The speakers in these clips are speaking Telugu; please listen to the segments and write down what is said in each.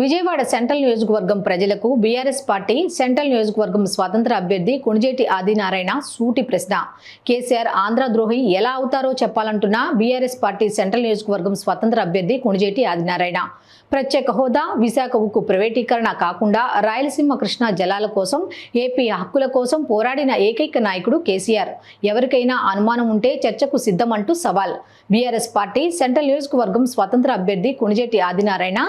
విజయవాడ సెంట్రల్ నియోజకవర్గం ప్రజలకు బీఆర్ఎస్ పార్టీ సెంట్రల్ నియోజకవర్గం స్వతంత్ర అభ్యర్థి కొణిజేటి ఆదినారాయణ సూటి ప్రశ్న. కేసీఆర్ ఆంధ్ర ద్రోహి ఎలా అవుతారో చెప్పాలంటున్న బీఆర్ఎస్ పార్టీ సెంట్రల్ నియోజకవర్గం స్వతంత్ర అభ్యర్థి కొణిజేటి ఆదినారాయణ. ప్రత్యేక హోదా విశాఖ ఉక్కు ప్రైవేటీకరణ కాకుండా రాయలసీమ కృష్ణా జలాల కోసం ఏపీ హక్కుల కోసం పోరాడిన ఏకైక నాయకుడు కేసీఆర్. ఎవరికైనా అనుమానం ఉంటే చర్చకు సిద్ధమంటూ సవాల్. బీఆర్ఎస్ పార్టీ సెంట్రల్ నియోజకవర్గం స్వతంత్ర అభ్యర్థి కొణిజేటి ఆదినారాయణ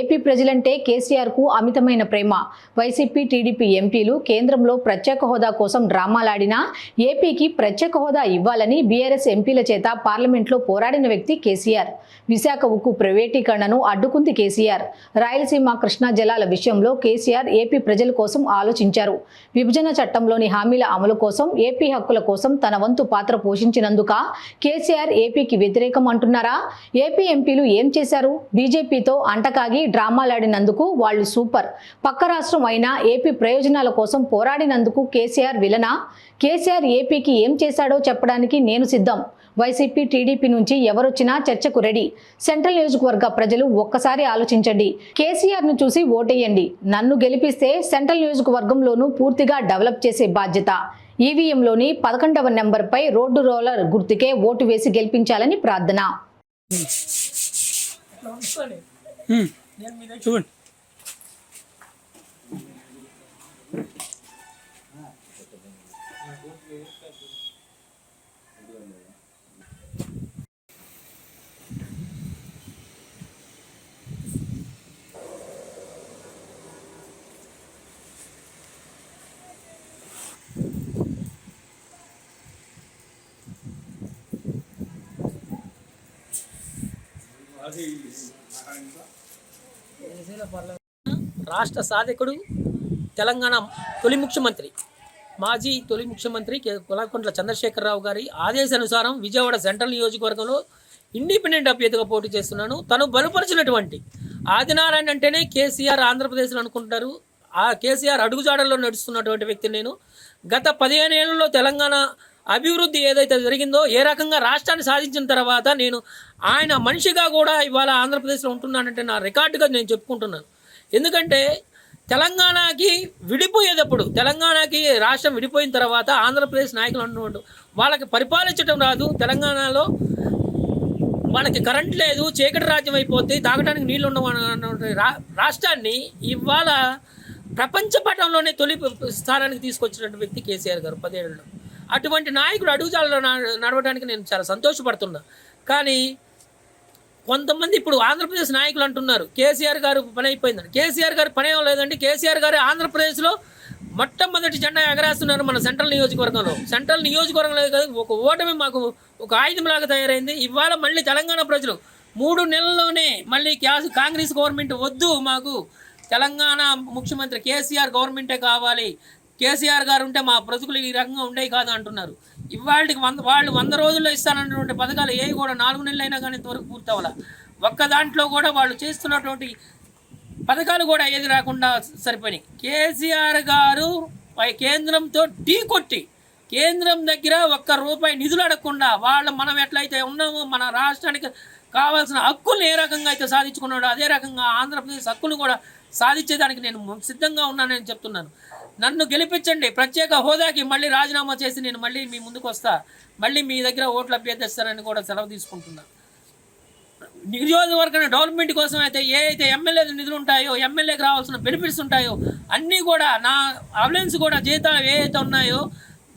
ఏపీ ప్రజల కేసీఆర్కు అమితమైన ప్రేమ. వైసీపీ టీడీపీ ఎంపీలు కేంద్రంలో ప్రత్యేక హోదా కోసం డ్రామాలాడినా ఏపీకి ప్రత్యేక హోదా ఇవ్వాలని బీఆర్ఎస్ ఎంపీల చేత పార్లమెంట్లో పోరాడిన వ్యక్తి కేసీఆర్. విశాఖ ఉక్కు ప్రైవేటీకరణను అడ్డుకుంది కేసీఆర్. రాయలసీమ కృష్ణా జలాల విషయంలో కేసీఆర్ ఏపీ ప్రజల కోసం ఆలోచించారు. విభజన చట్టంలోని హామీల అమలు కోసం ఏపీ హక్కుల కోసం తన వంతు పాత్ర పోషించినందుక కేసీఆర్ ఏపీకి వ్యతిరేకం అంటున్నారా? ఏపీ ఎంపీలు ఏం చేశారు? బీజేపీతో అంటకాగి డ్రామాలాడినందుకు వాళ్ళు సూపర్. పక్క రాష్ట్రం అయినా ఏపీ ప్రయోజనాల కోసం పోరాడినందుకు కేసీఆర్ విలనా? కేసీఆర్ ఏపీకి ఏం చేశాడో చెప్పడానికి నేను సిద్ధం. వైసీపీ టీడీపీ నుంచి ఎవరొచ్చినా చర్చకు రెడీ. సెంట్రల్ నియోజకవర్గ ప్రజలు ఒక్కసారి ఆలోచించండి. కేసీఆర్ను చూసి ఓటేయండి. నన్ను గెలిపిస్తే సెంట్రల్ నియోజకవర్గంలోనూ పూర్తిగా డెవలప్ చేసే బాధ్యత. ఈవీఎంలోని పదకొండవ నెంబర్పై రోడ్డు రోలర్ గుర్తుకే ఓటు వేసి గెలిపించాలని ప్రార్థన. ఉమ్, చూడండి రాష్ట్ర సాధకుడు తెలంగాణ తొలి ముఖ్యమంత్రి. మాజీ తొలి ముఖ్యమంత్రి కె- చంద్రశేఖరరావు గారి ఆదేశానుసారం విజయవాడ సెంట్రల్ నియోజకవర్గంలో ఇండిపెండెంట్ అభ్యర్థిగా పోటీ చేస్తున్నాను. తను బలపరిచినటువంటి ఆదినారాయణ అంటేనే కేసీఆర్ ఆంధ్రప్రదేశ్లో అనుకుంటారు ఆ కేసీఆర్ అడుగుజాడల్లో నడుస్తున్నటువంటి వ్యక్తి నేను. గత పదిహేను ఏళ్ళలో తెలంగాణ అభివృద్ధి ఏదైతే జరిగిందో ఏ రకంగా రాష్ట్రాన్ని సాధించిన తర్వాత నేను ఆయన మనిషిగా కూడా ఇవాళ ఆంధ్రప్రదేశ్లో ఉంటున్నానంటే నా రికార్డుగా నేను చెప్పుకుంటున్నాను. ఎందుకంటే తెలంగాణకి విడిపోయేటప్పుడు తెలంగాణకి రాష్ట్రం విడిపోయిన తర్వాత ఆంధ్రప్రదేశ్ నాయకులు అంటున్నాడు వాళ్ళకి పరిపాలించడం రాదు. తెలంగాణలో వాళ్ళకి కరెంట్ లేదు చీకటి రాజ్యం అయిపోతే తాగడానికి నీళ్ళు ఉండవు రా రాష్ట్రాన్ని ఇవాళ ప్రపంచ పటంలోనే తొలి స్థానానికి తీసుకొచ్చినటువంటి వ్యక్తి కేసీఆర్ గారు పదేళ్ళలో అటువంటి నాయకుడు అడుగుజాలలో నా- నడవడానికి నేను చాలా సంతోషపడుతున్నా. కానీ కొంతమంది ఇప్పుడు ఆంధ్రప్రదేశ్ నాయకులు అంటున్నారు కేసీఆర్ గారు పని అయిపోయిందని. కేసీఆర్ గారు పని లేదండి. కేసీఆర్ గారు ఆంధ్రప్రదేశ్లో మొట్టమొదటి జెండా ఎగరేస్తున్నారు మన సెంట్రల్ నియోజకవర్గంలో. సెంట్రల్ నియోజకవర్గంలో కాదు ఒక ఓటమి మాకు ఒక ఆయుధంలాగా తయారైంది. ఇవాళ మళ్ళీ తెలంగాణ ప్రజలు మూడు నెలల్లోనే మళ్ళీ క్యాస్ కాంగ్రెస్ గవర్నమెంట్ వద్దు మాకు. తెలంగాణ ముఖ్యమంత్రి కేసీఆర్ గవర్నమెంటే కావాలి. కేసీఆర్ గారు ఉంటే మా బ్రతుకులు ఈ రకంగా ఉండేవి కాదు అంటున్నారు. ఇవాళకి వంద వాళ్ళు వంద రోజుల్లో ఇస్తానన్నటువంటి పథకాలు ఏవి కూడా నాలుగు నెలలు అయినా కానీ ఇంతవరకు పూర్తి ఒక్క దాంట్లో కూడా వాళ్ళు చేస్తున్నటువంటి పథకాలు కూడా ఏది రాకుండా సరిపోయినాయి. కేసీఆర్ గారు పై కేంద్రంతో ఢీ కొట్టి కేంద్రం దగ్గర ఒక్క రూపాయి నిధులు అడగకుండా వాళ్ళు మనం ఎట్లయితే ఉన్నామో మన రాష్ట్రానికి కావాల్సిన హక్కులు ఏ రకంగా అయితే సాధించుకున్నాడో అదే రకంగా ఆంధ్రప్రదేశ్ హక్కులు కూడా సాధించేదానికి నేను సిద్ధంగా ఉన్నానని చెప్తున్నాను. నన్ను గెలిపించండి ప్రత్యేక హోదాకి మళ్ళీ రాజీనామా చేసి నేను మళ్ళీ మీ ముందుకు వస్తా మళ్ళీ మీ దగ్గర ఓట్లు అభ్యర్థిస్తానని కూడా సెలవు తీసుకుంటున్నాను నియోజకవర్గం డెవలప్మెంట్ కోసం అయితే ఏ అయితే ఎమ్మెల్యే నిధులు ఉంటాయో ఎమ్మెల్యేకి రావాల్సిన బెనిఫిట్స్ ఉంటాయో అన్నీ కూడా నా అవలెన్స్ కూడా జీతాలు ఏ అయితే ఉన్నాయో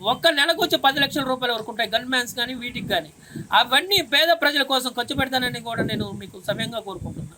ఒక్క నెలకు వచ్చి పది లక్షల రూపాయల వరకు ఉంటాయి గన్ మ్యాన్స్ కానీ వీటికి కానీ అవన్నీ పేద ప్రజల కోసం ఖర్చు పెడతానని కూడా నేను మీకు సమయంగా కోరుకుంటున్నాను